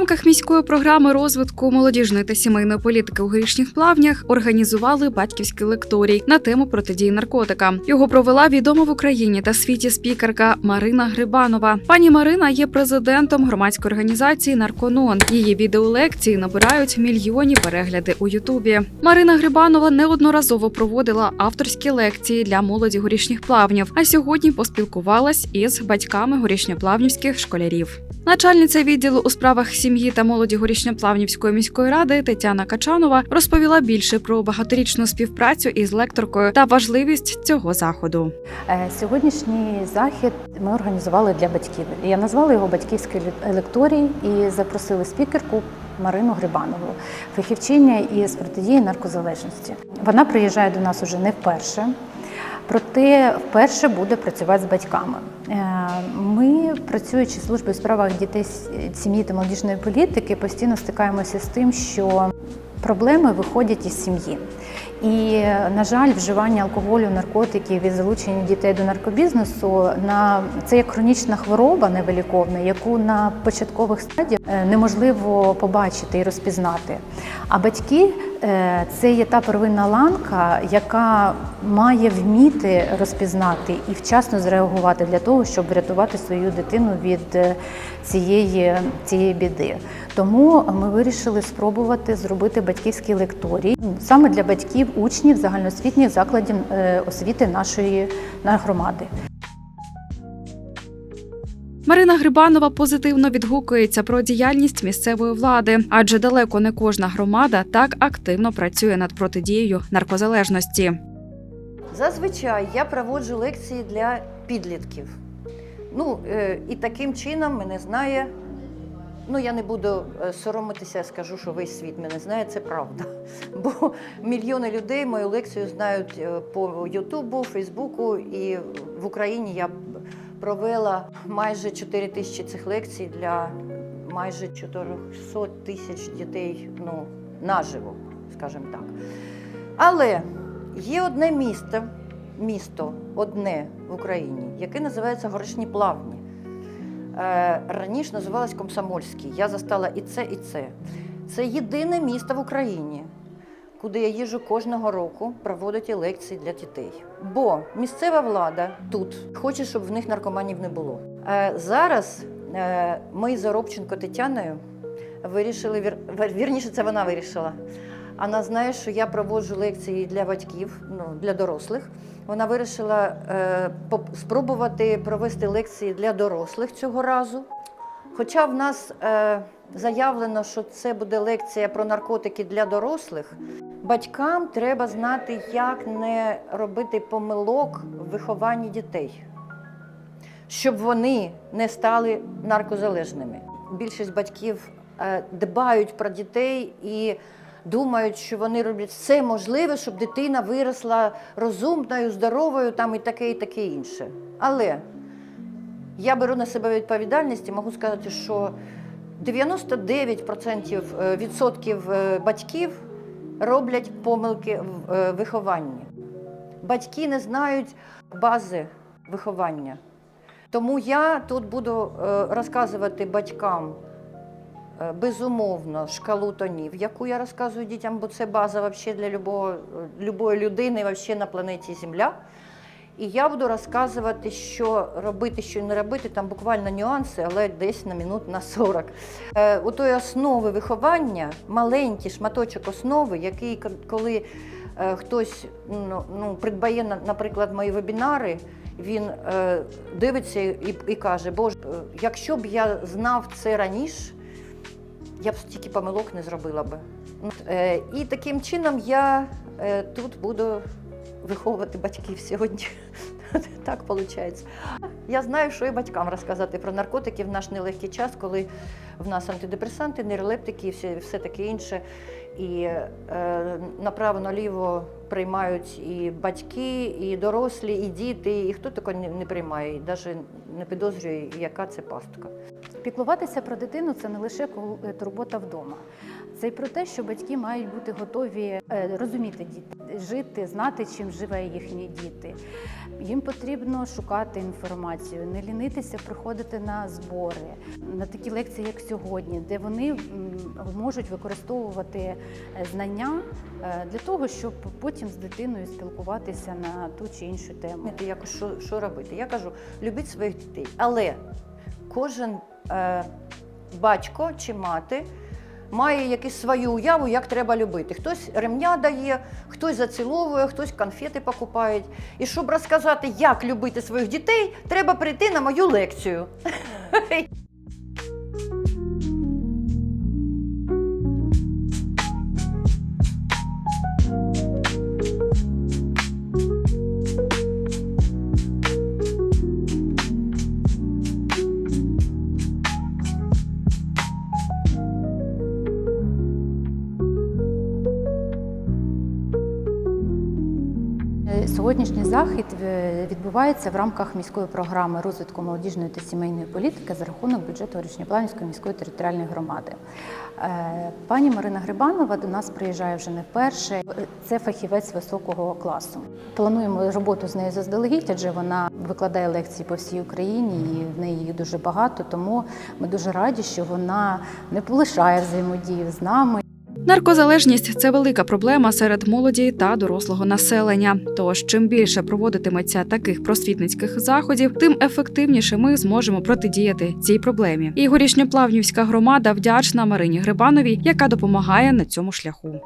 рамках міської програми розвитку молодіжної та сімейної політики у горішніх плавнях організували батьківський лекторій на тему протидії наркотикам. Його провела відома в Україні та світі спікерка Марина Грибанова. Пані Марина є президентом громадської організації Нарконон. Її відеолекції набирають мільйонні перегляди у Ютубі. Марина Грибанова неодноразово проводила авторські лекції для молоді горішніх плавнів, а сьогодні поспілкувалась із батьками горішньоплавнівських школярів. Начальниця відділу у справах сім'ї та молоді Горішньоплавнівської міської ради Тетяна Качанова розповіла більше про багаторічну співпрацю із лекторкою та важливість цього заходу. Е, Сьогоднішній захід ми організували для батьків. Я назвала його батьківський ле- лекторій і запросили спікерку Марину Грибанову, фахівчиня із протидії наркозалежності. Вона приїжджає до нас уже не вперше. Проте вперше буде працювати з батьками. Е, Ми, працюючи в службі у справах дітей, сім'ї та молодіжної політики, постійно стикаємося з тим, що проблеми виходять із сім'ї. І, на жаль, вживання алкоголю, наркотиків і залучення дітей до наркобізнесу на це як хронічна хвороба невиліковна, яку на початкових стадіях е, неможливо побачити і розпізнати. А батьки це є та первинна ланка, яка має вміти розпізнати і вчасно зреагувати для того, щоб врятувати свою дитину від е, цієї, цієї біди. Тому ми вирішили спробувати зробити батьківський лекторій саме для батьків, учнів загальноосвітніх закладів е, освіти нашої громади. Марина Грибанова позитивно відгукується про діяльність місцевої влади, адже далеко не кожна громада так активно працює над протидією наркозалежності. Зазвичай я проводжу лекції для підлітків. Ну, е, і таким чином мене знає. Ну, я не буду е, соромитися, скажу, що весь світ мене знає, це правда. Бо мільйони людей мою лекцію знають е, по Ютубу, Фейсбуку, і в Україні я провела майже 4 тисячі цих лекцій для майже 400 тисяч дітей ну, наживо, скажімо так. Але є одне місто, місто одне в Україні, яке називається Горішні Плавні. Е, раніше називалось Комсомольський. Я застала і це, і це. Це єдине місто в Україні, куди я їжджу кожного року проводити лекції для дітей. Бо місцева влада тут хоче, щоб в них наркоманів не було. Е, зараз е, ми з Оробченко Тетяною вирішили, вір, вір- вірніше, це вона вирішила. Вона знає, що я проводжу лекції для батьків, ну, для дорослих. Вона вирішила е, спробувати провести лекції для дорослих цього разу. Хоча в нас е, заявлено, що це буде лекція про наркотики для дорослих, батькам треба знати, як не робити помилок в вихованні дітей, щоб вони не стали наркозалежними. Більшість батьків е, дбають про дітей і думають, що вони роблять все можливе, щоб дитина виросла розумною, здоровою там і таке, і таке інше. Але я беру на себе відповідальність і можу сказати, що 99% е, відсотків е, батьків роблять помилки в е, вихованні. Батьки не знають бази виховання. Тому я тут буду розказувати батькам безумовно шкалу тонів, яку я розказую дітям, бо це база для любої людини на планеті Земля. І я буду розказувати, що робити, що не робити, там буквально нюанси, але десь на минут на 40. Е, у тої основи виховання, маленький шматочок основи, який коли е, хтось ну, ну, придбає, наприклад, мої вебінари, він е, дивиться і, і каже, Боже, е, якщо б я знав це раніше, я б стільки помилок не зробила би. Е, і таким чином я е, тут буду виховувати батьків сьогодні. Так виходить. Я знаю, що і батькам розказати про наркотики в наш нелегкий час, коли в нас антидепресанти, нейролептики і все, все таке інше. І е, направо-наліво приймають і батьки, і дорослі, і діти, і хто таке не, не приймає, і навіть не підозрює, яка це пастка. Піклуватися про дитину це не лише е, турбота вдома. Це й про те, що батьки мають бути готові е, розуміти діти, жити, знати, чим живе їхні діти. Їм потрібно шукати інформацію, не лінитися, приходити на збори, на такі лекції, як сьогодні, де вони можуть використовувати е, знання е, для того, щоб потім з дитиною спілкуватися на ту чи іншу тему. Знаєте, якось що, що робити? Я кажу, любіть своїх дітей. Але кожен е, батько чи мати має якусь свою уяву, як треба любити. Хтось ремня дає, хтось заціловує, хтось конфети покупає. І щоб розказати, як любити своїх дітей, треба прийти на мою лекцію. Сьогоднішній захід е, відбувається в рамках міської програми розвитку молодіжної та сімейної політики за рахунок бюджету Горішньоплавнівської міської територіальної громади. Е, Пані Марина Грибанова до нас приїжджає вже не вперше. Е, Це фахівець високого класу. Плануємо роботу з нею заздалегідь, адже вона викладає лекції по всій Україні, і в неї дуже багато. Тому ми дуже раді, що вона не полишає взаємодію з нами. Наркозалежність це велика проблема серед молоді та дорослого населення. Тож, чим більше проводитиметься таких просвітницьких заходів, тим ефективніше ми зможемо протидіяти цій проблемі. І горішньоплавнівська громада вдячна Марині Грибановій, яка допомагає на цьому шляху.